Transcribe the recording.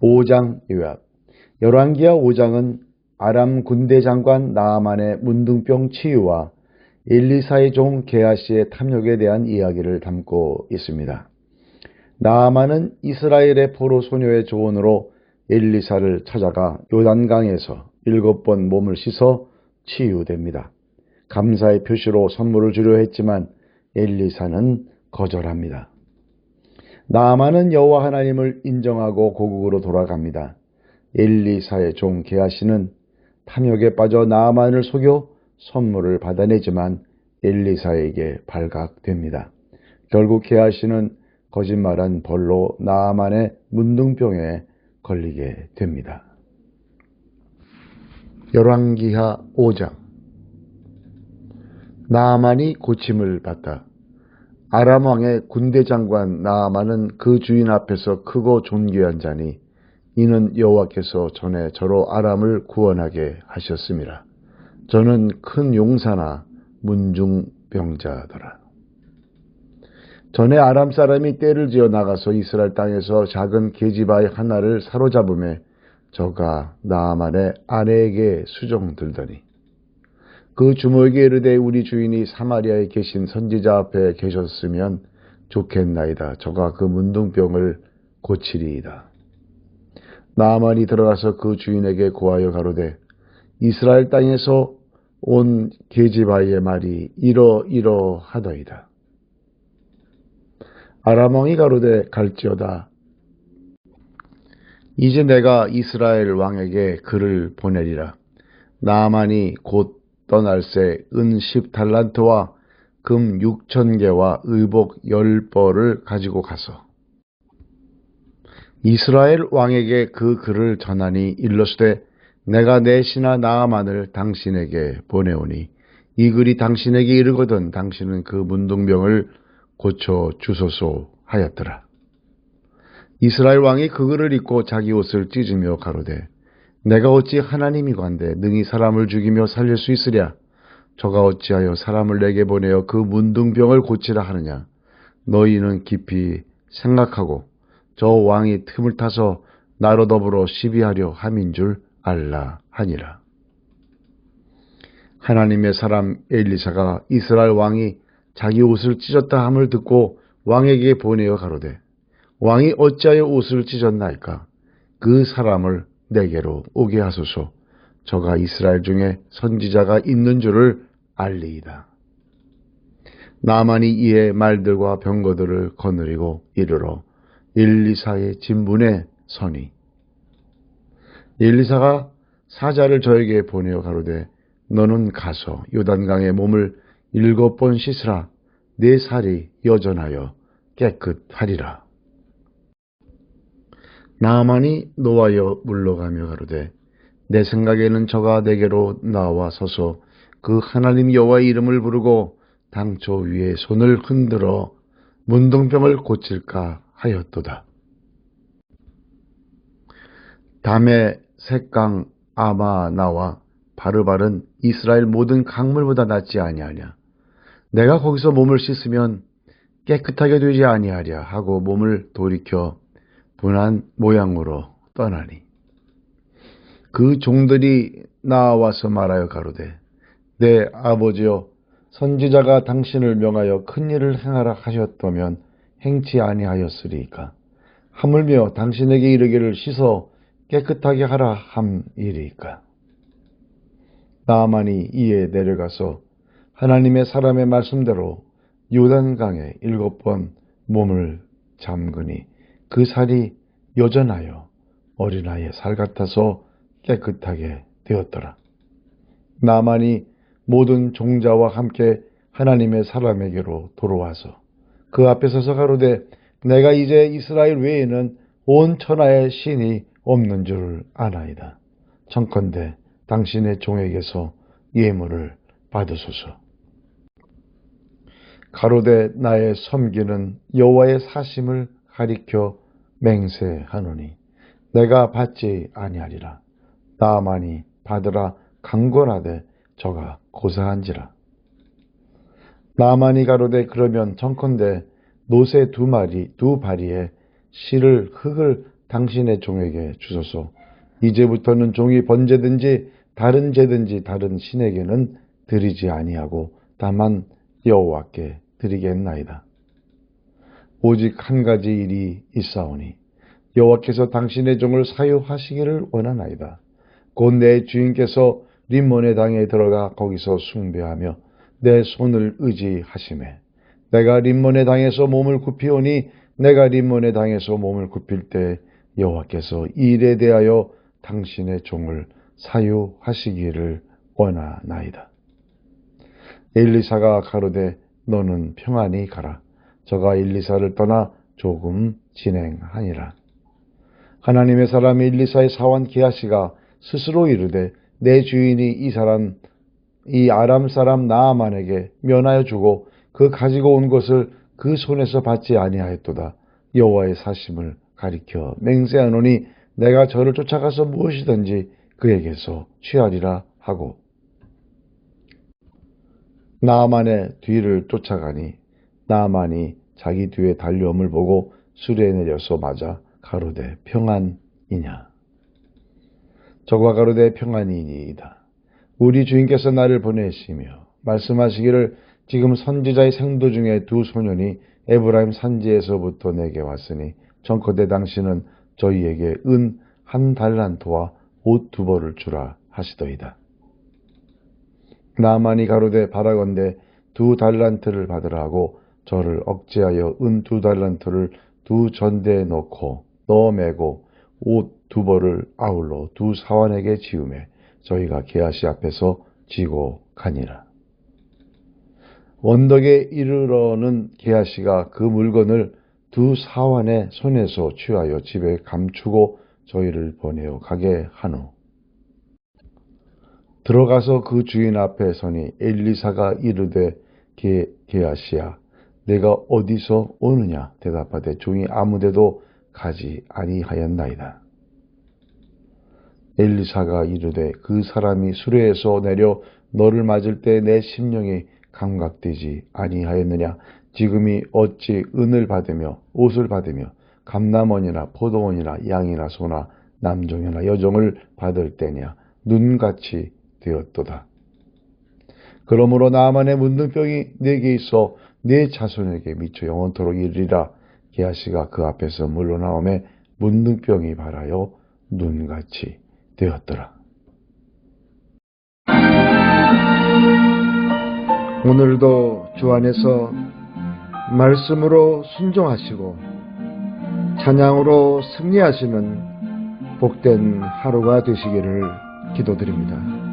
5장 요약 열왕기하 5장은 아람 군대 장관 나아만의 문둥병 치유와 엘리사의 종 게하시의 탐욕에 대한 이야기를 담고 있습니다. 나아만은 이스라엘의 포로 소녀의 조언으로 엘리사를 찾아가 요단강에서 일곱 번 몸을 씻어 치유됩니다. 감사의 표시로 선물을 주려 했지만 엘리사는 거절합니다. 나아만은 여호와 하나님을 인정하고 고국으로 돌아갑니다. 엘리사의 종 게하시는 탐욕에 빠져 나아만을 속여 선물을 받아내지만 엘리사에게 발각됩니다. 결국 게하시는 거짓말한 벌로 나아만의 문둥병에 걸리게 됩니다. 열왕기하 5장 나아만이 고침을 받다. 아람 왕의 군대 장관 나아만은 그 주인 앞에서 크고 존귀한 자니 이는 여호와께서 전에 저로 아람을 구원하게 하셨습니다. 저는 큰 용사나 문중병자더라. 전에 아람 사람이 떼를 지어 나가서 이스라엘 땅에서 작은 계집아이 하나를 사로잡음에 저가 나아만의 아내에게 수종들더니 그 주모에게 이르되 우리 주인이 사마리아에 계신 선지자 앞에 계셨으면 좋겠나이다. 저가 그 문둥병을 고치리이다. 나아만이 들어가서 그 주인에게 고하여 가로되 이스라엘 땅에서 온 계집아이의 말이 이러이러하더이다. 아람왕이 가로되 갈지어다. 이제 내가 이스라엘 왕에게 글을 보내리라. 나아만이 곧 떠날새 은 10달란트와 금 6천 개와 의복 10벌을 가지고 가서 이스라엘 왕에게 그 글을 전하니 일러스되 내가 내 신하 나아만을 당신에게 보내오니 이 글이 당신에게 이르거든 당신은 그 문둥병을 고쳐 주소서 하였더라. 이스라엘 왕이 그 글을 읽고 자기 옷을 찢으며 가로되 내가 어찌 하나님이관데 능히 사람을 죽이며 살릴 수 있으랴? 저가 어찌하여 사람을 내게 보내어 그 문둥병을 고치라 하느냐? 너희는 깊이 생각하고 저 왕이 틈을 타서 나로 더불어 시비하려 함인 줄 알라 하니라. 하나님의 사람 엘리사가 이스라엘 왕이 자기 옷을 찢었다 함을 듣고 왕에게 보내어 가로되 왕이 어찌하여 옷을 찢었나이까? 그 사람을 내게로 오게 하소서 저가 이스라엘 중에 선지자가 있는 줄을 알리이다. 나만이 이에 말들과 병거들을 거느리고 이르러 엘리사의 진분에 서니 엘리사가 사자를 저에게 보내어 가로되 너는 가서 요단강에 몸을 일곱 번 씻으라 내 살이 여전하여 깨끗하리라. 나만이 노하여 물러가며 가로되 내 생각에는 저가 내게로 나와 서서 그 하나님 여호와의 이름을 부르고 당초 위에 손을 흔들어 문둥병을 고칠까 하였도다. 담에 색강 아마 나와 바르바른 이스라엘 모든 강물보다 낫지 아니하냐. 내가 거기서 몸을 씻으면 깨끗하게 되지 아니하랴 하고 몸을 돌이켜 분한 모양으로 떠나니. 그 종들이 나와서 말하여 가로되 내 아버지여 선지자가 당신을 명하여 큰 일을 행하라 하셨다면 행치 아니하였으리까? 하물며 당신에게 이르기를 씻어 깨끗하게 하라 함이리까? 나만이 이에 내려가서 하나님의 사람의 말씀대로 요단강에 일곱 번 몸을 잠그니 그 살이 여전하여 어린아이의 살 같아서 깨끗하게 되었더라. 나만이 모든 종자와 함께 하나님의 사람에게로 돌아와서 그 앞에 서서 가로되 내가 이제 이스라엘 외에는 온 천하의 신이 없는 줄 아나이다. 청컨대 당신의 종에게서 예물을 받으소서. 가로되 나의 섬기는 여호와의 사심을 가리켜 맹세하노니 내가 받지 아니하리라. 나만이 받으라 강권하되 저가 고사한지라. 나만이 가로되 그러면 청컨대 노새 두 마리 두 바리에 실을 흙을 당신의 종에게 주소서. 이제부터는 종이 번제든지 다른 제든지 다른 신에게는 드리지 아니하고 다만 여호와께 드리겠나이다. 오직 한 가지 일이 있사오니 여호와께서 당신의 종을 사유하시기를 원하나이다. 곧 내 주인께서 림몬의 당에 들어가 거기서 숭배하며 내 손을 의지하심에 내가 림몬의 당에서 몸을 굽히오니 내가 림몬의 당에서 몸을 굽힐 때 여호와께서 이 일에 대하여 당신의 종을 사유하시기를 원하나이다. 엘리사가 가로되 너는 평안히 가라. 저가 엘리사를 떠나 조금 진행하니라. 하나님의 사람 엘리사의 사원 기하시가 스스로 이르되 내 주인이 이 사람 이 아람 사람 나아만에게 면하여 주고 그 가지고 온 것을 그 손에서 받지 아니하였도다. 여호와의 사심을 가리켜 맹세하노니 내가 저를 쫓아가서 무엇이든지 그에게서 취하리라 하고 나아만의 뒤를 쫓아가니 나아만이 자기 뒤에 달려옴을 보고 수레에 내려서 맞아 가로되 평안이냐 저가 가로되 평안이니이다 우리 주인께서 나를 보내시며 말씀하시기를 지금 선지자의 생도 중에 두 소년이 에브라임 산지에서부터 내게 왔으니 정커대 당신은 저희에게 은 한 달란트와 옷 두 벌을 주라 하시더이다. 나만이 가로되 바라건대 두 달란트를 받으라 하고 저를 억제하여 은 두 달란트를 두 전대에 넣고 넣어 매고 옷 두 벌을 아울러 두 사환에게 지음에 저희가 게하시 앞에서 지고 가니라. 원덕에 이르러는 게하시가 그 물건을 두 사환의 손에서 취하여 집에 감추고 저희를 보내어 가게 하노. 들어가서 그 주인 앞에 서니 엘리사가 이르되 게, 게하시야 내가 어디서 오느냐 대답하되 종이 아무데도 가지 아니하였나이다. 엘리사가 이르되 그 사람이 수레에서 내려 너를 맞을 때 내 심령이 감각되지 아니하였느냐 지금이 어찌 은을 받으며 옷을 받으며 감남원이나 포도원이나 양이나 소나 남종이나 여종을 받을 때냐 눈같이 되었도다. 그러므로 나만의 문둥병이 내게 있어 내 자손에게 미쳐 영원토록 이르리라. 게하시가 그 앞에서 물러나오매 문둥병이 발하여 눈같이 되었더라. 오늘도 주 안에서 말씀으로 순종하시고 찬양으로 승리하시는 복된 하루가 되시기를 기도드립니다.